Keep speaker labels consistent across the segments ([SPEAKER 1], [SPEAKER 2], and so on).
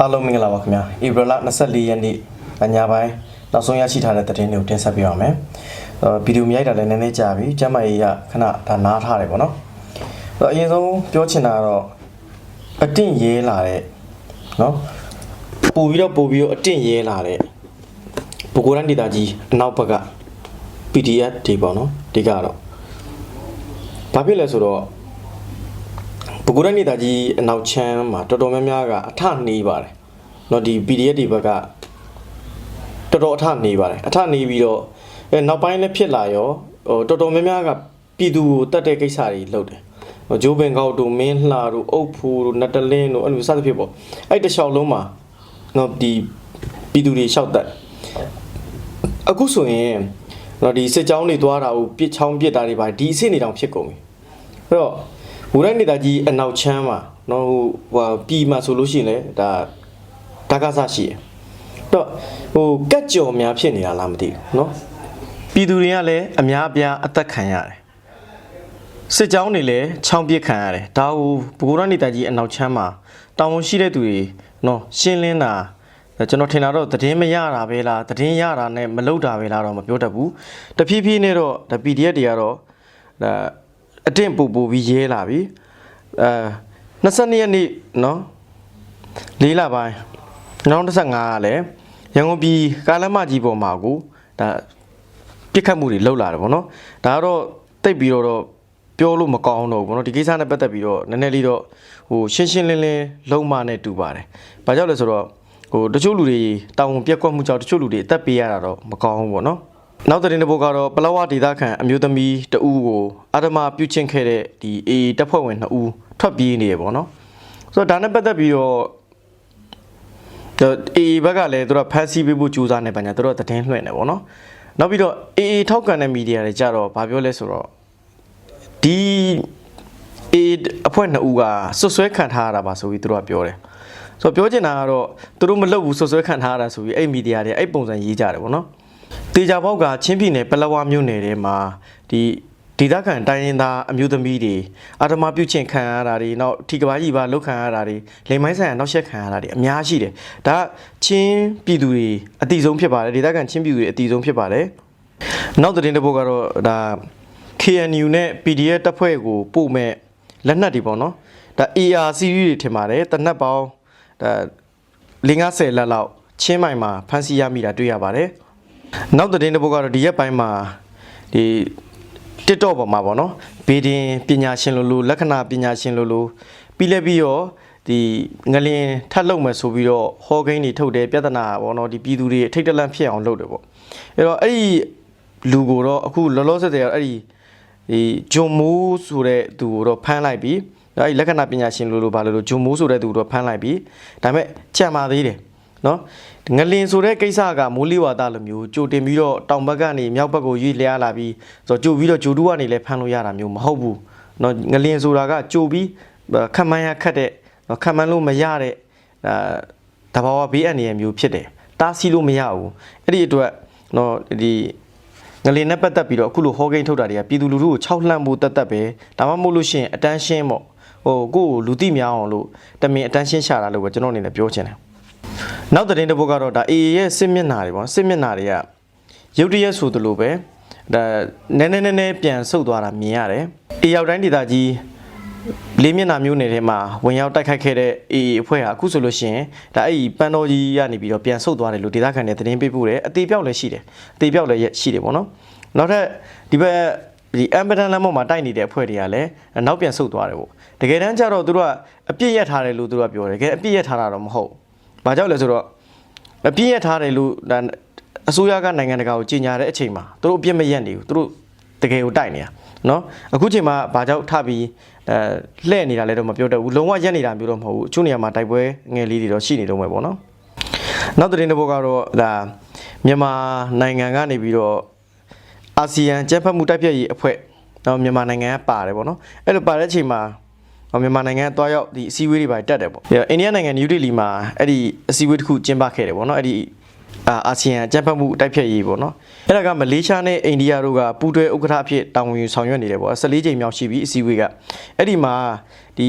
[SPEAKER 1] အားလုံးမင်္ဂလာပါခင်ဗျာဧပြီလ24ရက်နေ့ညပိုင်းနောက်ဆုံးရရှိထားတဲ့သတင်းတွေကိုတင်ဆက်ပေးပါမယ်အဲဗီဒီယိုမြိုက်တာလည်းနည်းနည်းကြာပြီကျမ်းမာရေးရခဏဒါနားထားတယ်ပေါ့နော်အဲအရင်ဆုံးပြောချင်တာကတော့အတင့်ရဲလာတဲ့နော်ပို့ပြီးတော့ပို့ပြီးတော့အတင့်ရဲလာတဲ့ဘကိုရန်ဒေတာကြီးအနောက်ဘက်က PDF တွေပေါ့နော်ဒီကတော့ဘာဖြစ်လဲဆိုတော့ ဘကူရနေတာကြီးအနောက်ချမ်းမှာတော်တော်များများကအထနေပါတယ်။เนาะဒီ PDF တွေဘက်ကတော်တော်အထနေပါတယ်။အထနေပြီးတော့အဲနောက်ပိုင်းလည်းဖြစ်လာရောဟိုတော်တော်များများကပြည်သူကိုတတ်တဲ့ကိစ္စတွေလုပ်တယ်။ဟိုဂျိုးဘင်ကောက်တို့မင်းလှတို့အုပ်ဖူတို့နတ်တလင်းတို့အဲ့လိုစသဖြင့်ပေါ့။အဲ့တစ်လျှောက်လုံးမှာเนาะဒီပြည်သူတွေလျှောက်တက်အခုဆိုရင်เนาะဒီစစ်ကြောင်းတွေသွားတာကိုပြစ်ချောင်းပြစ်တာတွေပါဒီအစ်စ်နေတောင်ဖြစ်ကုန်ပြီ။အဲ့တော့ ဘူရိုက်နေတာကြီးအနောက်ချမ်းမှာနော်ဟိုဟိုပြည်မှာဆိုလို့ရှိရင်လေဒါတက္ကသရှိရယ်တော့ဟိုကက်ကြော်များဖြစ်နေတာလားမသိဘူးနော်ပြည်သူတွေကလည်းအများအပြားအသက်ခံရတယ်စစ်ကြောင်းတွေလည်းချောင်းပစ်ခံရတယ်ဒါဟိုဘူရိုက်နေတာကြီးအနောက်ချမ်းမှာတောင်းဝန်ရှိတဲ့သူတွေနော်ရှင်းလင်းတာကျွန်တော်ထင်တာတော့သတင်းမရတာပဲလားသတင်းရတာနဲ့မလုပ်တာပဲလားတော့မပြောတတ်ဘူးတဖြည်းဖြည်းနဲ့တော့ဒါ PDF တွေကတော့ဒါ အတင့်ပူပူပြီးရဲလာပြီအဲ22ရက်နေ့နော်လေးလပိုင်း2015ကလည်းရန်ကုန်ပြည်ကားလမ်းမကြီးပေါ်မှာကိုဒါပြစ်ခတ်မှုတွေလှုပ်လာတယ်ဗောနော်ဒါကတော့တိတ်ပြီးတော့တော့ပြောလို့မကောင်းတော့ဘူးဗောနော်ဒီကိစ္စနဲ့ပတ်သက်ပြီးတော့နည်းနည်းလေးတော့ဟိုရှင်းရှင်းလင်းလင်းလုံးမနဲ့တူပါတယ်။ဘာကြောင့်လဲဆိုတော့ဟိုတချို့လူတွေတောင်းဝန်ပြက်ကွက်မှုကြောင့်တချို့လူတွေအသက်ပေးရတာတော့မကောင်းဘူးဗောနော်။ နောက်သတင်းတစ်ပုဒ်ကတော့ပလောဝဒေသခံအမျိုးသမီးတဦးကိုအာဓမပြုတ်ချင်းခဲ့တဲ့ဒီအေတပ်ဖွဲ့ဝင်2ဦးထွက်ပြေးနေရဗောနော်။ဆိုတော့ဒါနဲ့ပတ်သက်ပြီးတော့အေဘက်ကလည်းသူတို့ဖန်ဆီးပေးဖို့ကြိုးစားနေပါညာသူတို့သတင်းလွှင့်နေဗောနော်။နောက်ပြီးတော့အေအေထောက်ကန်တဲ့မီဒီယာတွေကြတော့ဘာပြောလဲဆိုတော့ဒီအေအဖွဲ့2ဦးကဆွဆွဲခံထားရတာပါဆိုပြီးသူတို့ကပြောတယ်။ဆိုတော့ပြောချင်တာကတော့သူတို့မလုပ်ဘူးဆွဆွဲခံထားရတာဆိုပြီးအဲ့မီဒီယာတွေအဲ့ပုံစံရေးကြတယ်ဗောနော်။ တေချာပေါက်ကချင်းပြည်နယ်ပလက်ဝမြို့နယ်ထဲမှာဒီဒေသခံတိုင်းရင်းသားအမျိုးသမီးတွေအာဓမပြုတ်ချင်းခံရတာတွေနောက်ထီကဘာကြီးပါလုတ်ခံရတာတွေလိမ်မိုင်းဆိုင်ရနောက်ဆက်ခံရတာတွေအများရှိတယ်ဒါကချင်းပြည်သူတွေအတိဆုံးဖြစ်ပါတယ်ဒေသခံချင်းပြည်သူတွေအတိဆုံးဖြစ်ပါတယ်နောက်သတင်းတစ်ပုဒ်ကတော့ဒါ KNU နဲ့ PDF တပ်ဖွဲ့ကိုပို့မဲ့လက်နက်တွေပေါ့နော်ဒါ AR series တွေထင်ပါတယ်တနက်ပေါင်းဒါ50လက်လောက်ချင်းမိုင်မှာဖမ်းဆီးရမိတာတွေ့ရပါတယ် နောက်သတင်းတစ်ပုဒ်ကတော့ဒီရက်ပိုင်းမှာဒီ TikTok ပေါ်မှာပေါ့နော်ဗီဒင်ပညာရှင်လိုလိုလက္ခဏာပညာရှင်လိုလိုပြီးလဲပြီးတော့ဒီငလင်ထပ်လုပ်မယ်ဆိုပြီးတော့ဟောကိန်းတွေထုတ်တယ်ပြဿနာပေါ့နော်ဒီပြည်သူတွေအထိတ်တလန့်ဖြစ်အောင်လုပ်တယ်ပေါ့အဲ့တော့အဲ့ဒီလူကိုတော့အခုလောလောဆယ်ဆယ်ကတော့အဲ့ဒီဒီဂျွန်မိုးဆိုတဲ့သူကိုတော့ဖမ်းလိုက်ပြီအဲ့ဒီလက္ခဏာပညာရှင်လိုလိုဘာလို့လို့ဂျွန်မိုးဆိုတဲ့သူကိုတော့ဖမ်းလိုက်ပြီဒါပေမဲ့ကြံပါသေးတယ် နော်ငလင်ဆိုတဲ့ကိစ္စကမိုးလေဝါသလိုမျိုးကြိုတင်ပြီးတော့တောင်ဘက်ကနေမြောက်ဘက်ကိုရွေ့လျားလာပြီးဆိုတော့ကြိုပြီးတော့ဂျိုတူးကနေလည်းဖမ်းလို့ရတာမျိုးမဟုတ်ဘူးနော်ငလင်ဆိုတာကကြိုပြီးခက်မှန်းရခက်တဲ့နော်ခက်မှန်းလို့မရတဲ့အာတဘာဝဘေးအန္တရာယ်မျိုးဖြစ်တယ်တားဆီးလို့မရဘူးအဲ့ဒီအတွက်နော်ဒီငလင်နဲ့ပတ်သက်ပြီးတော့အခုလိုဟောကိန်းထုတ်တာတွေကပြည်သူလူထုကိုခြောက်လှန့်ဖို့တတ်တတ်ပဲဒါမှမဟုတ်လို့ရှိရင်အတန်းရှင်းပေါ့ဟိုကိုယ့်ကိုလူသိများအောင်လို့တမင်အတန်းရှင်းရှာတာလို့ပဲကျွန်တော်အနေနဲ့ပြောချင်တယ် နောက်သတင်းတစ်ပုဒ်ကတော့ဒါ AA ရဲ့စစ်မျက်နှာတွေပေါ့စစ်မျက်နှာတွေကရုတ်တရက်ဆိုသလိုပဲဒါနည်းနည်းနည်းနည်းပြန်ဆုတ်သွားတာမြင်ရတယ်။ AA ရောက်တိုင်းဒေသကြီးလေးမျက်နှာမျိုးနယ်ထဲမှာဝင်ရောက်တိုက်ခိုက်ခဲ့တဲ့ AA အဖွဲ့ဟာအခုဆိုလို့ရှိရင်ဒါအဲ့ဒီပန်းတော်ကြီးကနေပြီးတော့ပြန်ဆုတ်သွားတယ်လို့ဒေသခံတွေသတင်းပေးပို့တယ်အသေးပြောက်လည်းရှိတယ်အသေးပြောက်လည်းရှိတယ်ပေါ့နော်။နောက်ထပ်ဒီဘက်ဒီအမ်ဘဒန်လမ်းပေါ်မှာတိုက်နေတဲ့အဖွဲ့တွေကလည်းနောက်ပြန်ဆုတ်သွားတယ်ပေါ့။တကယ်တမ်းကျတော့သူတို့ကအပြစ်ရက်ထားတယ်လို့သူတို့ကပြောတယ်။တကယ်အပြစ်ရက်ထားတာတော့မဟုတ်ဘူး ဘာကြောင့်လဲဆိုတော့အပြည့်ရထားတယ်လို့အစိုးရကနိုင်ငံတကာကိုကြေညာတဲ့အချိန်မှာသူတို့အပြည့်မရက်နေဘူးသူတို့တကယ်ကိုတိုက်နေတာနော်အခုချိန်မှာဘာကြောင့်ထပြီးအဲလှဲ့နေတာလဲတော့မပြောတတ်ဘူးလုံးဝရက်နေတာမျိုးတော့မဟုတ်ဘူးအချို့နေရာမှာတိုက်ပွဲငယ်လေးတွေတော့ရှိနေတော့မှာပေါ့နော်နောက်တဲ့တဲ့ဘောကတော့ဒါမြန်မာနိုင်ငံကနေပြီးတော့အာဆီယံကျန်းဖတ်မှုတိုက်ဖြတ်ရေးအဖွဲ့တော့မြန်မာနိုင်ငံကပါတယ်ပေါ့နော်အဲ့လိုပါတဲ့အချိန်မှာ မြန်မာနိုင်ငံကတွားရောက်ဒီအစည်းအဝေးတွေပါတက်တယ်ပေါ့။အိန္ဒိယနိုင်ငံနယူးဒေလီမှာအဲ့ဒီအစည်းအဝေးတစ်ခုကျင်းပခဲ့တယ်ပေါ့နော်။အဲ့ဒီအာအာဆီယံအကြံဖတ်မှုတိုက်ဖြတ်ရေးပေါ့နော်အဲ့ဒါကမလေးရှားနဲ့အိန္ဒိယတို့ကပူးတွဲဥက္ကဋ္ဌအဖြစ်တာဝန်ယူဆောင်ရွက်နေတယ်ပေါ့14ကြိမ်မြောက်ရှိပြီအစည်းအဝေးကအဲ့ဒီမှာဒီ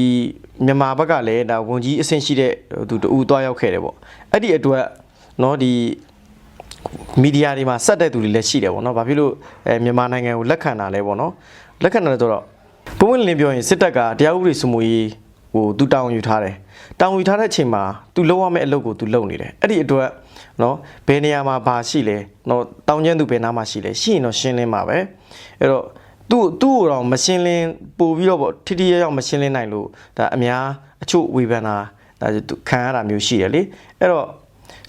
[SPEAKER 1] မြန်မာဘက်ကလည်းဒါဝန်ကြီးအဆင့်ရှိတဲ့သူတူသွားရောက်ခဲ့တယ်ပေါ့အဲ့ဒီအတွက်နော်ဒီမီဒီယာတွေမှာဆက်တဲ့သူတွေလည်းရှိတယ်ပေါ့နော်။ဘာဖြစ်လို့အဲမြန်မာနိုင်ငံကိုလက်ခံတာလဲပေါ့နော်။လက်ခံတယ်ဆိုတော့ ပုံဝင်လင်းပြောရင်စစ်တပ်ကတရားဥပဒေစိုးမိုးရေးဟိုသူတောင်းယူထားတယ်။တောင်းယူထားတဲ့အချိန်မှာသူလုပ်ရမယ့်အလုပ်ကိုသူလုပ်နေတယ်။အဲ့ဒီအတွက်နော်ဘယ်နေရာမှာဘာရှိလဲ။နော်တောင်းကျမ်းသူဘယ်နားမှာရှိလဲ။ရှိရင်တော့ရှင်းလင်းပါပဲ။အဲ့တော့သူ့သူ့ကိုတော့မရှင်းလင်းပို့ပြီးတော့ပေါ့ထိထိရောက်ရောက်မရှင်းလင်းနိုင်လို့ဒါအများအချို့ဝေဖန်တာဒါသူခံရတာမျိုးရှိတယ်လေ။အဲ့တော့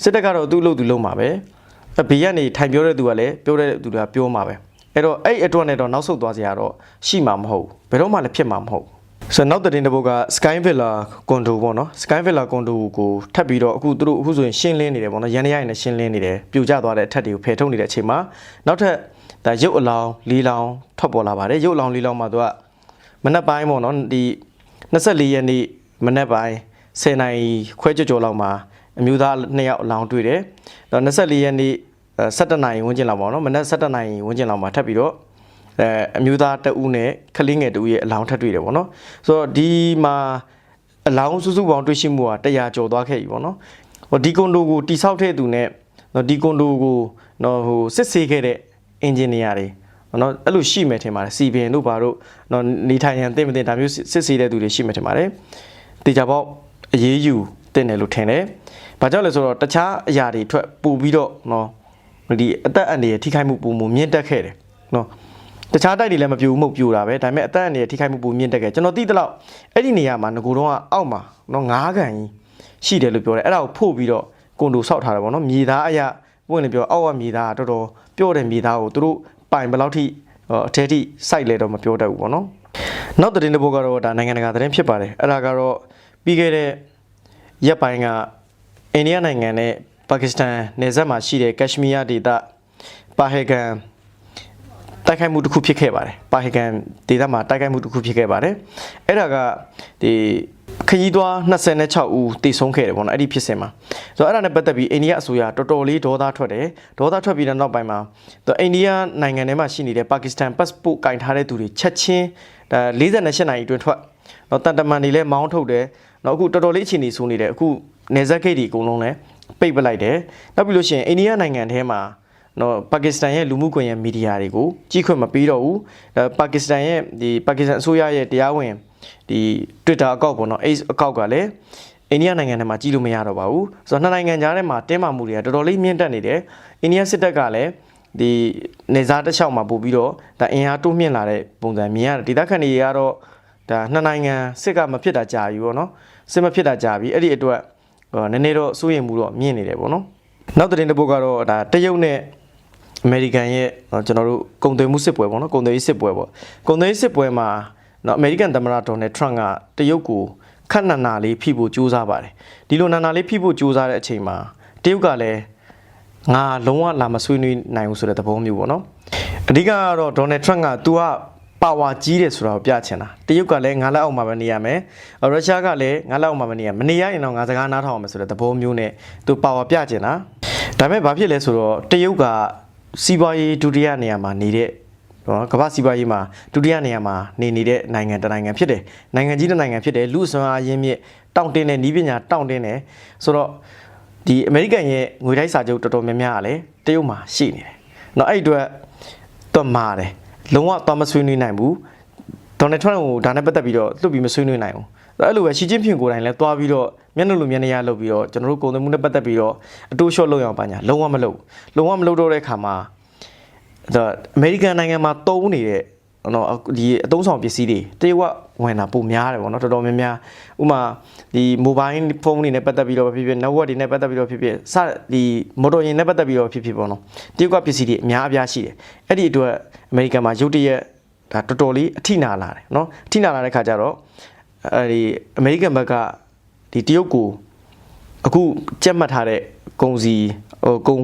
[SPEAKER 1] စစ်တပ်ကတော့သူ့အလုပ်သူလုပ်မှာပဲ။အဘေးကနေထိုင်ပြောတဲ့သူကလည်းပြောတဲ့သူကပြောမှာပဲ အဲ့တော့အဲ့အတွက်နဲ့တော့နောက်ဆုတ်သွားစရာတော့ရှိမှာမဟုတ်ဘူးဘယ်တော့မှလည်းဖြစ်မှာမဟုတ်ဘူးဆိုတော့နောက်တဲ့တင်တစ်ပုတ်က Sky Villa Condo ပေါ့နော် Sky Villa Condo ကိုထပ်ပြီးတော့အခုသူတို့အခုဆိုရင်ရှင်းလင်းနေတယ်ပေါ့နော်ရန်ရရရင်လည်းရှင်းလင်းနေတယ်ပြိုကျသွားတဲ့အထက်တွေကိုဖယ်ထုတ်နေတဲ့အချိန်မှာနောက်ထပ်ဒါရုပ်အလောင်းလေးလောင်းထွက်ပေါ်လာပါတယ်ရုပ်အလောင်းလေးလောင်းမှာသူကမနက်ပိုင်းပေါ့နော်ဒီ24ရက်နေ့မနက်ပိုင်း10နာရီခွဲကြော်ကြော်လောက်မှာအမျိုးသား2ယောက်အလောင်းတွေ့တယ်တော့24ရက်နေ့ 17နိုင်ဝန်းကျင်လောက်ပေါ့နော်မနက်17နိုင်ဝန်းကျင်လောက်မှာထပ်ပြီးတော့အဲအမျိုးသားတဦးနဲ့ကလေးငယ်တဦးရဲ့အလောင်းထပ်တွေ့တယ်ပေါ့နော်ဆိုတော့ဒီမှာအလောင်းစုစုပေါင်းတွေ့ရှိမှုက100ကျော်သွားခဲ့ပြီပေါ့နော်ဟိုဒီကွန်ဒိုကိုတိဆောက်တဲ့သူနဲ့နော်ဒီကွန်ဒိုကိုနော်ဟိုစစ်ဆေးခဲ့တဲ့အင်ဂျင်နီယာတွေနော်အဲ့လိုရှိမယ်ထင်ပါတယ်စီဘင်တို့ဘာတို့နော်နေထိုင်ရန်သိမသိဒါမျိုးစစ်ဆေးတဲ့သူတွေရှိမယ်ထင်ပါတယ်တေချာပေါက်အရေးယူတင်တယ်လို့ထင်တယ်ဘာကြောင့်လဲဆိုတော့တခြားအရာတွေထွက်ပူပြီးတော့နော် ဒီအသက်အန္တရာယ်ထိခိုက်မှုပုံမှုမြင့်တက်ခဲ့တယ်နော်တခြားတိုက်တွေလည်းမပြူမှုပြူတာပဲဒါပေမဲ့အသက်အန္တရာယ်ထိခိုက်မှုပုံမြင့်တက်ခဲ့ကျွန်တော်သိသလောက်အဲ့ဒီနေရာမှာငကိုတော့ကအောက်မှာနော်ငားကန်ကြီးရှိတယ်လို့ပြောတယ်အဲ့ဒါကိုဖို့ပြီးတော့ကွန်ဒိုဆောက်ထားတယ်ပေါ့နော်မြေသားအရာပွင့်လည်းပြောအောက်ကမြေသားကတော်တော်ပြော့တဲ့မြေသားကိုသူတို့ပိုင်ဘယ်လောက်ထိအထဲထိစိုက်လဲတော့မပြောတတ်ဘူးပေါ့နော်နောက်သတင်းတစ်ပုဒ်ကတော့ဒါနိုင်ငံတကာသတင်းဖြစ်ပါတယ်အဲ့ဒါကတော့ပြီးခဲ့တဲ့ရက်ပိုင်းကအိန္ဒိယနိုင်ငံနဲ့ ပါကစ္စတန်နယ်စပ်မှာရှိတဲ့ကက်ရှမီးယားဒေသပါဟေဂန်တိုက်ခိုက်မှုတစ်ခုဖြစ်ခဲ့ပါတယ်ပါဟေဂန်ဒေသမှာတိုက်ခိုက်မှုတစ်ခုဖြစ်ခဲ့ပါတယ်အဲ့ဒါကဒီခရီးသွား26ဦးတိဆုံးခဲ့တယ်ပေါ့နော်အဲ့ဒီဖြစ်စဉ်မှာဆိုတော့အဲ့ဒါနဲ့ပတ်သက်ပြီးအိန္ဒိယအစိုးရတော်တော်လေးဒေါသထွက်တယ်ဒေါသထွက်ပြီးတဲ့နောက်ပိုင်းမှာသူအိန္ဒိယနိုင်ငံထဲမှာရှိနေတဲ့ပါကစ္စတန် passport ကင်ထားတဲ့သူတွေချက်ချင်းဒါ48နာရီအတွင်းထွက်တော့တန်တမန်တွေလည်းမောင်းထုတ်တယ်နောက်အခုတော်တော်လေးအခြေအနေဆိုးနေတယ်အခုနေဇက်ဂိတ်တွေအကုန်လုံးလည်း ပိတ်ပလိုက်တယ်နောက်ပြီးလို့ရှိရင်အိန္ဒိယနိုင်ငံထဲမှာနော်ပါကစ္စတန်ရဲ့လူမှုကွန်ရက်မီဒီယာတွေကိုကြီးခွင့်မပေးတော့ဘူးဒါပါကစ္စတန်ရဲ့ဒီပါကစ္စတန်အစိုးရရဲ့တရားဝင်ဒီ Twitter အကောင့်ပေါ့နော် X အကောင့်ကလည်းအိန္ဒိယနိုင်ငံထဲမှာကြီးလို့မရတော့ပါဘူးဆိုတော့နှစ်နိုင်ငံကြားထဲမှာတင်းမာမှုတွေကတော်တော်လေးမြင့်တက်နေတယ်အိန္ဒိယစစ်တပ်ကလည်းဒီနေစားတစ်လျှောက်မှာပို့ပြီးတော့ဒါအင်အားတိုးမြင့်လာတဲ့ပုံစံမြင်ရတယ်ဒေသခံတွေကတော့ဒါနှစ်နိုင်ငံစစ်ကမဖြစ်တာကြာပြီပေါ့နော်စစ်မဖြစ်တာကြာပြီအဲ့ဒီအတွက်ဟို နည်းနည်းတော့စိုးရိမ်မှုတော့မြင့်နေတယ်ပေါ့နော်နောက်သတင်းတစ်ပုဒ်ကတော့ဒါတရုတ်နဲ့အမေရိကန်ရဲ့နော်ကျွန်တော်တို့ကုန်သွယ်မှုစစ်ပွဲပေါ့နော်ကုန်သွယ်ရေးစစ်ပွဲပေါ့ကုန်သွယ်ရေးစစ်ပွဲမှာနော်အမေရိကန်သမ္မတဒေါ်နယ်ထရန့်ကတရုတ်ကိုခက်နနာလေးဖိဖို့ကြိုးစားပါတယ်ဒီလိုနာနာလေးဖိဖို့ကြိုးစားတဲ့အချိန်မှာတရုတ်ကလည်းငါလုံးဝလာမဆွေးနွေးနိုင်ဘူးဆိုတဲ့သဘောမျိုးပေါ့နော်အဓိကကတော့ဒေါ်နယ်ထရန့်က तू က ပါဝါကြီးတယ်ဆိုတာကိုပြချင်တာတရုတ်ကလည်းငါလက်အောက်မှာပဲနေရမယ်ရုရှားကလည်းငါလက်အောက်မှာပဲနေရမနေရရင်တော့ငါစကားနားထောင်အောင်မယ်ဆိုတဲ့သဘောမျိုးနဲ့သူပါဝါပြချင်တာဒါပေမဲ့ဘာဖြစ်လဲဆိုတော့တရုတ်ကစီးပွားရေးဒုတိယနေရာမှာနေတဲ့နော်ကမ္ဘာစီးပွားရေးမှာဒုတိယနေရာမှာနေနေတဲ့နိုင်ငံတစ်နိုင်ငံဖြစ်တယ်နိုင်ငံကြီးတစ်နိုင်ငံဖြစ်တယ်လူအစွမ်းအားရင်းမြစ်တောင့်တင်းတဲ့ဤပညာတောင့်တင်းတယ်ဆိုတော့ဒီအမေရိကန်ရဲ့ငွေတိုက်စာချုပ်တော်တော်များများကလည်းတရုတ်မှာရှိနေတယ်နော်အဲ့အတွက်တွက်မာတယ် လုံးဝသွားမဆွေးနွေးနိုင်ဘူးဒေါ်နယ်ထရန့်ကိုဒါနဲ့ပတ်သက်ပြီးတော့လွတ်ပြီးမဆွေးနွေးနိုင်ဘူးအဲ့လိုပဲရှီကျင်းဖျင်ကိုယ်တိုင်လည်းသွားပြီးတော့မျက်နှာလိုမျက်နှာရလုပ်ပြီးတော့ကျွန်တော်တို့ကုန်သွယ်မှုနဲ့ပတ်သက်ပြီးတော့အတိုးလျှော့လုပ်ရအောင်ပါညာလုံးဝမလုပ်လုံးဝမလုပ်တော့တဲ့ခါမှာဒါအမေရိကန်နိုင်ငံမှာတုံးနေတဲ့နော်ဒီအသုံးဆောင်ပစ္စည်းတွေတရုတ်က ဝင်တာပုံများတယ်ဗောနော်တော်တော်များများဥမာဒီ mobile phone တွေနဲ့ပတ်သက်ပြီးတော့ဖြစ်ဖြစ် network တွေနဲ့ပတ်သက်ပြီးတော့ဖြစ်ဖြစ်စဒီ motor ယာဉ်နဲ့ပတ်သက်ပြီးတော့ဖြစ်ဖြစ်ဗောနော်တရုတ်ကပစ္စည်းတွေအများအပြားရှိတယ်အဲ့ဒီအတွက်အမေရိကန်မှာရုတ်တရက်ဒါတော်တော်လေးအထိနာလာတယ်နော်အထိနာလာတဲ့ခါကျတော့အဲဒီအမေရိကန်ဘက်ကဒီတရုတ်ကိုအခုကြက်မှတ်ထားတဲ့ကုန်စီဟိုကုန်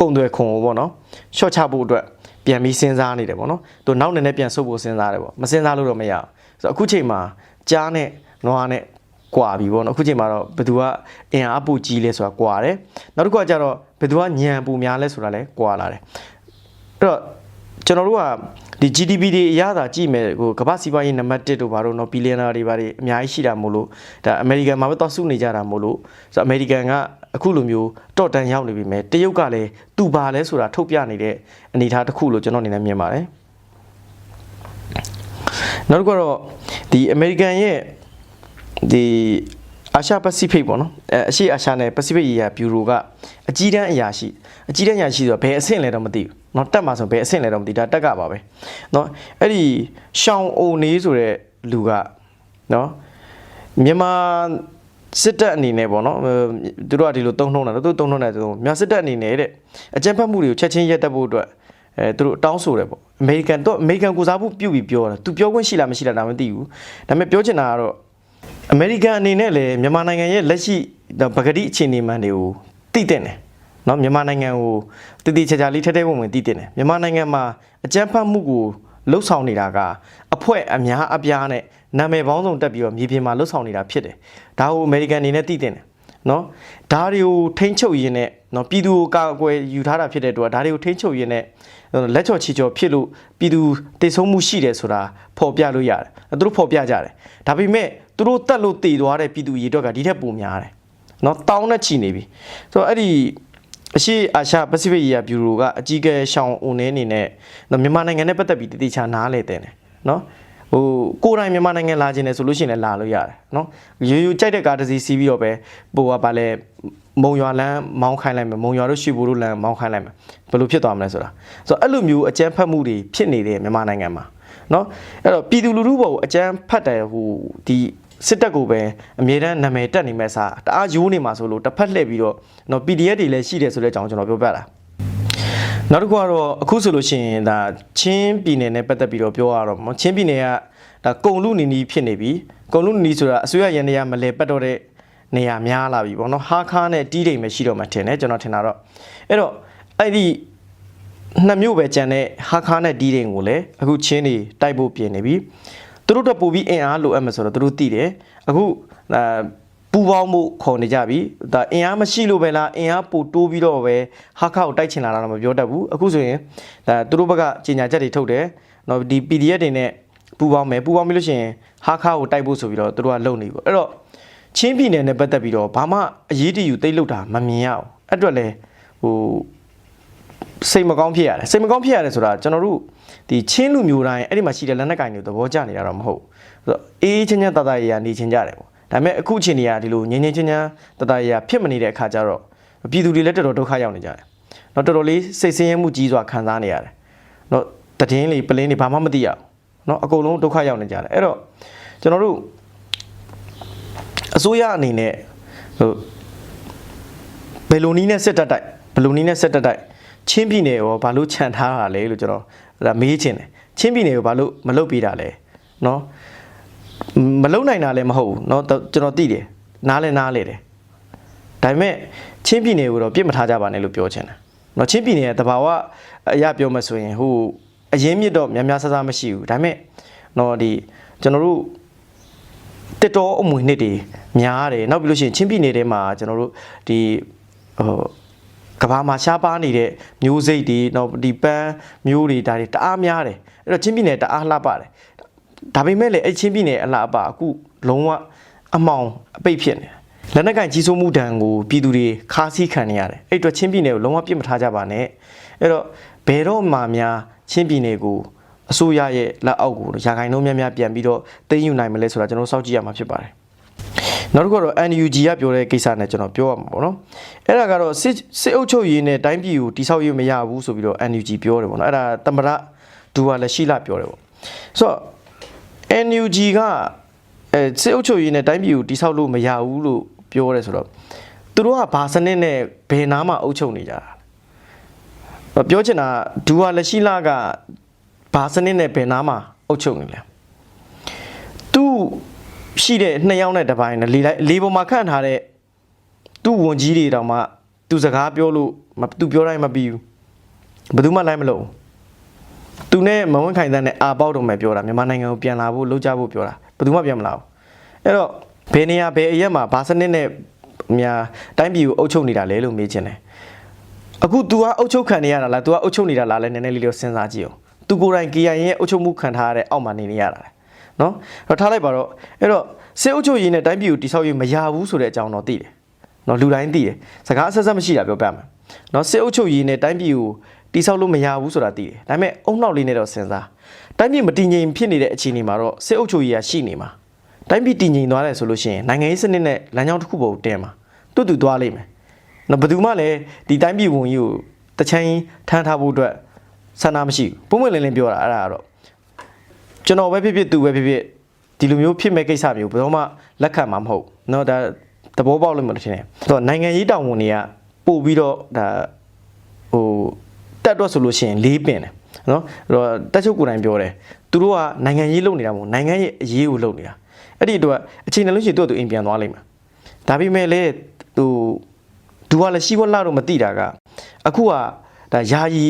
[SPEAKER 1] ကုန်တွေခွန်ပေါ့နော်ရှော့ချဖို့အတွက်ပြန်ပြီးစဉ်းစားနေတယ်ပေါ့နော်သူနောက်နေနဲ့ပြန်ဆုပ်ဖို့စဉ်းစားတယ်ပေါ့မစဉ်းစားလို့တော့မရဘူး ဆိုတော့အခုချိန်မှာကြားနဲ့နွားနဲ့ ကွာပြီပေါ့နော်အခုချိန်မှာတော့ဘယ်သူကအင်အားပိုကြီးလဲဆိုတာကွာတယ်နောက်တစ်ခုကကျတော့ဘယ်သူကညံပူများလဲဆိုတာလည်းကွာလာတယ်အဲ့တော့ကျွန်တော်တို့ကဒီ GDP တွေအရသာကြည့်မယ်ဟိုကမ္ဘာစီးပွားရေးနံပါတ်1တို့ဘာလို့เนาะဘီလီယံနာတွေဘာတွေအများကြီးရှိတာမို့လို့ဒါအမေရိကန်မှာပဲတော့စုနေကြတာမို့လို့ဆိုတော့အမေရိကန်ကအခုလိုမျိုးတော့တန်ရောက်နေပြီမဲ့တရုတ်ကလည်းသူပါလဲဆိုတာထုတ်ပြနေတဲ့အနေအထားတစ်ခုလို့ကျွန်တော်အနေနဲ့မြင်ပါတယ် နောက်တစ်ခုကတော့ဒီအမေရိကန်ရဲ့ဒီအာရှပစိဖိတ်ပေါ့နော်အဲအရှေ့အာရှနဲ့ပစိဖိတ်ရေးရာဘျူရိုကအကြီးတန်းအရာရှိအကြီးတန်းအရာရှိဆိုတော့ဘယ်အဆင့်လဲတော့မသိဘူးเนาะတက်မှာဆိုဘယ်အဆင့်လဲတော့မသိဒါတက်ကပါပဲเนาะအဲ့ဒီရှောင်းအိုနေဆိုတဲ့လူကเนาะမြန်မာစစ်တပ်အနေနဲ့ပေါ့နော်အဲသူတို့ကဒီလိုတုံ့နှုံးတာသူတို့တုံ့နှုံးတယ်ဆိုမြန်မာစစ်တပ်အနေနဲ့တဲ့အကြမ်းဖက်မှုတွေကိုချက်ချင်းရပ်တန့်ဖို့အတွက်အဲသူတို့တောင်းဆိုတယ်ပေါ့ အမေရိကန်တော့အမေရိကန်ကိုစားဖို့ပြုတ်ပြီးပြောတာသူပြောခွင့်ရှိလားမရှိလားဒါမသိဘူးဒါပေမဲ့ပြောချင်တာကတော့အမေရိကန်အနေနဲ့လည်းမြန်မာနိုင်ငံရဲ့လက်ရှိပဂတိအခြေအနေမှန်တွေကိုသိတဲ့တယ်နော်မြန်မာနိုင်ငံကိုတည်တည်ချာချာလေးထဲထဲဝင်ဝင်သိတဲ့တယ်မြန်မာနိုင်ငံမှာအကြမ်းဖက်မှုကိုလှုပ်ဆောင်နေတာကအဖွဲအများအပြားနဲ့နာမည်ပေါင်းစုံတက်ပြီးတော့မြေပြင်မှာလှုပ်ဆောင်နေတာဖြစ်တယ်ဒါကိုအမေရိကန်အနေနဲ့သိတဲ့တယ်နော်ဒါတွေကိုထိမ့်ချုပ်ရင်းနဲ့နော်ပြည်သူကိုကာကွယ်ယူထားတာဖြစ်တဲ့အတွက်ဒါတွေကိုထိမ့်ချုပ်ရင်းနဲ့ လက်ချော်ချီချော်ဖြစ်လို့ပြည်သူတိတ်ဆုံးမှုရှိတယ်ဆိုတာဖော်ပြလို့ရတယ်အဲသူတို့ဖော်ပြကြတယ်ဒါပေမဲ့သူတို့တက်လို့တည်သွားတဲ့ပြည်သူရေတော့ကဒီထက်ပိုများတယ်နော်တောင်းနဲ့ချီနေပြီဆိုတော့အဲ့ဒီအရှိအာရှပစိဖိတ်ရေးရာဘျူရိုကအကြီးအကဲရှောင်းဦးနေအနေနဲ့နော်မြန်မာနိုင်ငံနဲ့ပတ်သက်ပြီးတတိချာနားလေတဲ့တယ်နော် ဟိုကိုယ်တိုင်မြန်မာနိုင်ငံလာခြင်းတယ်ဆိုလို့ရှိရင်လည်းလာလို့ရတယ်နော်ရိုးရိုးကြိုက်တဲ့ကားတစ်စီးစီးပြီးတော့ပဲပို့ကပါလဲမုံရွာလမ်းမောင်းခိုင်းလိုက်မယ်မုံရွာတို့ရွှေဘိုတို့လမ်းမောင်းခိုင်းလိုက်မယ်ဘယ်လိုဖြစ်သွားမလဲဆိုတာဆိုတော့အဲ့လိုမျိုးအကြမ်းဖက်မှုတွေဖြစ်နေတယ်မြန်မာနိုင်ငံမှာနော်အဲ့တော့ပြည်သူလူထုဘောကိုအကြမ်းဖက်တယ်ဟိုဒီစစ်တပ်ကိုပဲအမြဲတမ်းနာမည်တက်နေမဲ့စားတအားရိုးနေမှာဆိုလို့တစ်ဖက်လှည့်ပြီးတော့နော် PDF တွေလည်းရှိတယ်ဆိုတဲ့အကြောင်းကျွန်တော်ပြောပြတာ နောက်တစ်ခုကတော့အခုဆိုလို့ရှိရင်ဒါချင်းပြည်နယ်နဲ့ပတ်သက်ပြီးတော့ပြောရတော့မချင်းပြည်နယ်ကဒါကုံလူနီနီဖြစ်နေပြီကုံလူနီနီဆိုတာအစိုးရရန်တရားမလဲပတ်တော့တဲ့နေရာများလာပြီပေါ့နော်ဟာခါနဲ့တီးတိမ်ပဲရှိတော့မှထင်တယ်ကျွန်တော်ထင်တာတော့အဲ့တော့အဲ့ဒီနှစ်မျိုးပဲကြံတဲ့ဟာခါနဲ့တီးတိမ်ကိုလည်းအခုချင်းတွေတိုက်ဖို့ပြင်နေပြီသူတို့တော့ပို့ပြီးအင်အားလိုအပ်မယ်ဆိုတော့သူတို့သိတယ်အခုအာ ပူပေါင်းမှုခေါ်နေကြပြီဒါအင်အားမရှိလို့ပဲလားအင်အားပိုတိုးပြီးတော့ပဲဟာခါကိုတိုက်ချင်လာတာတော့မပြောတတ်ဘူးအခုဆိုရင်ဒါသူတို့ဘက်ကကြီးညာချက်တွေထုတ်တယ်နော်ဒီ PDF တွေနဲ့ပူပေါင်းမယ်ပူပေါင်းပြီးလို့ရှိရင်ဟာခါကိုတိုက်ဖို့ဆိုပြီးတော့သူတို့ကလုပ်နေပြီပေါ့အဲ့တော့ချင်းပြည်နယ်နဲ့ပတ်သက်ပြီးတော့ဘာမှအရေးတယူတိတ်လုတာမမြင်ရအောင်အဲ့အတွက်လဲဟိုစိတ်မကောင်းဖြစ်ရတယ်စိတ်မကောင်းဖြစ်ရတယ်ဆိုတာကျွန်တော်တို့ဒီချင်းလူမျိုးတိုင်းအဲ့ဒီမှာရှိတဲ့လက်နက်ကင်တွေသဘောကျနေတာတော့မဟုတ်ဘူးဆိုတော့အေးချင်းချင်းတတရရနေချင်းကြတယ်ပေါ့ ဒါပေမဲ့အခုအချိန်ကြီးကဒီလိုငင်းငင်းချင်းချင်းတတရရဖြစ်မနေတဲ့အခါကျတော့ပြည်သူတွေလည်းတော်တော်ဒုက္ခရောက်နေကြတယ်တော့တော်တော်လေးစိတ်ဆင်းရဲမှုကြီးစွာခံစားနေရတယ်တော့တည်င်းလေးပလင်းလေးဘာမှမသိရအောင်เนาะအကုန်လုံးဒုက္ခရောက်နေကြတယ်အဲ့တော့ကျွန်တော်တို့အစိုးရအနေနဲ့ဟိုဘယ်လိုနည်းနဲ့စစ်တပ်တိုက်ဘယ်လိုနည်းနဲ့စစ်တပ်တိုက်ချင်းပြည်နယ်ရောဘာလို့ခြံထားတာလဲလို့ကျွန်တော်ဒါမေးချင်တယ်ချင်းပြည်နယ်ကိုဘာလို့မလုပ်ပေးတာလဲเนาะ မလုံနိုင်တာလည်းမဟုတ်ဘူးเนาะကျွန်တော်သိတယ်နားလဲနားလဲတယ်ဒါပေမဲ့ချင်းပြည်နယ်ကိုတော့ပြစ်မထားကြပါနဲ့လို့ပြောချင်တယ်เนาะချင်းပြည်နယ်ရဲ့တဘာဝအရာပြောမှဆိုရင်ဟိုအရင်မြစ်တော့များများဆဆမရှိဘူးဒါပေမဲ့เนาะဒီကျွန်တော်တို့တစ်တော်အမွေနှစ်တွေများတယ်နောက်ပြီးလို့ရှိရင်ချင်းပြည်နယ်ထဲမှာကျွန်တော်တို့ဒီဟိုကဘာမှာရှားပါနေတဲ့မျိုးစိတ်တွေနောက်ဒီပန်းမျိုးတွေဒါတွေတအားများတယ်အဲ့တော့ချင်းပြည်နယ်တအားလှပတယ် ဒါပေမဲ့လည်းအဲ့ချင်းပြည်နယ်အလှပအခုလုံးဝအမောင်အပိတ်ဖြစ်နေတယ်လက်နက်ကင်ကြီးစိုးမှုဒဏ်ကိုပြည်သူတွေခါးစည်းခံနေရတယ်အဲ့အတွက်ချင်းပြည်နယ်ကိုလုံးဝပြစ်မထားကြပါနဲ့အဲ့တော့ဘယ်တော့မှများချင်းပြည်နယ်ကိုအစိုးရရဲ့လက်အောက်ကိုရာခိုင်နှုန်းများများပြန်ပြီးတော့သိမ်းယူနိုင်မလဲဆိုတာကျွန်တော်စောင့်ကြည့်ရမှာဖြစ်ပါတယ်နောက်တစ်ခုကတော့ NUG ကပြောတဲ့ကိစ္စနဲ့ကျွန်တော်ပြောရမှာပေါ့နော်အဲ့ဒါကတော့စစ်စစ်အုပ်ချုပ်ရေးနဲ့တိုင်းပြည်ကိုတိဆောက်ရေးမရဘူးဆိုပြီးတော့ NUG ပြောတယ်ပေါ့နော်အဲ့ဒါတမရဒူဝါလက်ရှိလာပြောတယ်ပေါ့ဆိုတော့ NUG ကအဲစစ်အုပ်ချုပ်ရေးနဲ့တိုင်းပြည်ကိုတိဆောက်လို့မရဘူးလို့ပြောတယ်ဆိုတော့သူတို့ကဘာစနစ်နဲ့ဘယ်နားမှာအုပ်ချုပ်နေကြတာပြောချင်တာဒူဝါလက်ရှိလာကဘာစနစ်နဲ့ဘယ်နားမှာအုပ်ချုပ်နေလဲသူရှိတဲ့နှစ်ယောက်နဲ့တစ်ပိုင်းနဲ့လေးလိုက်လေးပေါ်မှာခန့်ထားတဲ့သူ့ဝန်ကြီးတွေတောင်မှသူစကားပြောလို့မသူပြောတိုင်းမပြီးဘူးဘယ်သူမှလိုက်မလို့ သူနဲ့မဝင်းခိုင်တန်းနဲ့အာပေါက်တော့မယ်ပြောတာမြန်မာနိုင်ငံကိုပြန်လာဖို့လှုပ်ကြဖို့ပြောတာဘယ်သူမှပြန်မလာဘူးအဲ့တော့ ဘယ်နေရာဘယ်အရက်မှာဘာစနစ်နဲ့များတိုင်းပြည်ကိုအုပ်ချုပ်နေတာလဲလို့မေးချင်တယ်အခု तू ကအုပ်ချုပ်ခံနေရတာလား तू ကအုပ်ချုပ်နေတာလားလဲနည်းနည်းလေးလေးစဉ်းစားကြည့်အောင် तू ကိုယ်တိုင် KIA ရဲ့အုပ်ချုပ်မှုခံထားရတဲ့အောက်မှာနေနေရတာလေနော်အဲ့တော့ထားလိုက်ပါတော့အဲ့တော့စစ်အုပ်ချုပ်ရေးနဲ့တိုင်းပြည်ကိုတိဆောက်ရေးမရဘူးဆိုတဲ့အကြောင်းတော့သိတယ်နော်လူတိုင်းသိတယ်စကားအဆက်ဆက်မရှိတာပြောပြမယ်နော်စစ်အုပ်ချုပ်ရေးနဲ့တိုင်းပြည်ကို တိဆောက်လို့မရဘူးဆိုတာသိတယ်ဒါပေမဲ့အုံနောက်လေးနဲ့တော့စဉ်းစားတိုင်းပြည်မတည်ငြိမ်ဖြစ်နေတဲ့အခြေအနေမှာတော့စစ်အုပ်ချုပ်ရေးကရှိနေမှာတိုင်းပြည်တည်ငြိမ်သွားတယ်ဆိုလို့ရှိရင်နိုင်ငံရေးစနစ်နဲ့လမ်းကြောင်းတစ်ခုပေါ်ကိုတင်မှာတူတူသွားလိမ့်မယ်။နော်ဘယ်သူမှလည်းဒီတိုင်းပြည်ဝင်ကြီးကိုတချမ်းထမ်းထားဖို့အတွက်ဆန္ဒမရှိဘူး။ပုံမှန်လင်းလင်းပြောတာအဲ့ဒါကတော့ကျွန်တော်ပဲဖြစ်ဖြစ်သူပဲဖြစ်ဖြစ်ဒီလိုမျိုးဖြစ်မဲ့ကိစ္စမျိုးဘယ်တော့မှလက်ခံမှာမဟုတ်။နော်ဒါသဘောပေါက်လို့မလို့ထင်တယ်။ဆိုတော့နိုင်ငံရေးတောင်ဝန်တွေကပို့ပြီးတော့ဒါဟို တက်တော့ဆိုလို့ရှိရင်လေးပင်တယ်နော်အဲ့တော့တက်ချုပ်ကိုယ်တိုင်ပြောတယ်သူတို့ကနိုင်ငံရေးလုပ်နေတာမဟုတ်နိုင်ငံရဲ့အရေးကိုလုပ်နေတာအဲ့ဒီအတွက်အချိန်နဲ့လို့ရှိရင်သူကသူအိမ်ပြန်သွားလိမ့်မယ်ဒါပေမဲ့လည်းသူသူကလည်းရှိဝတ်လာတော့မသိတာကအခုကဒါယာယီ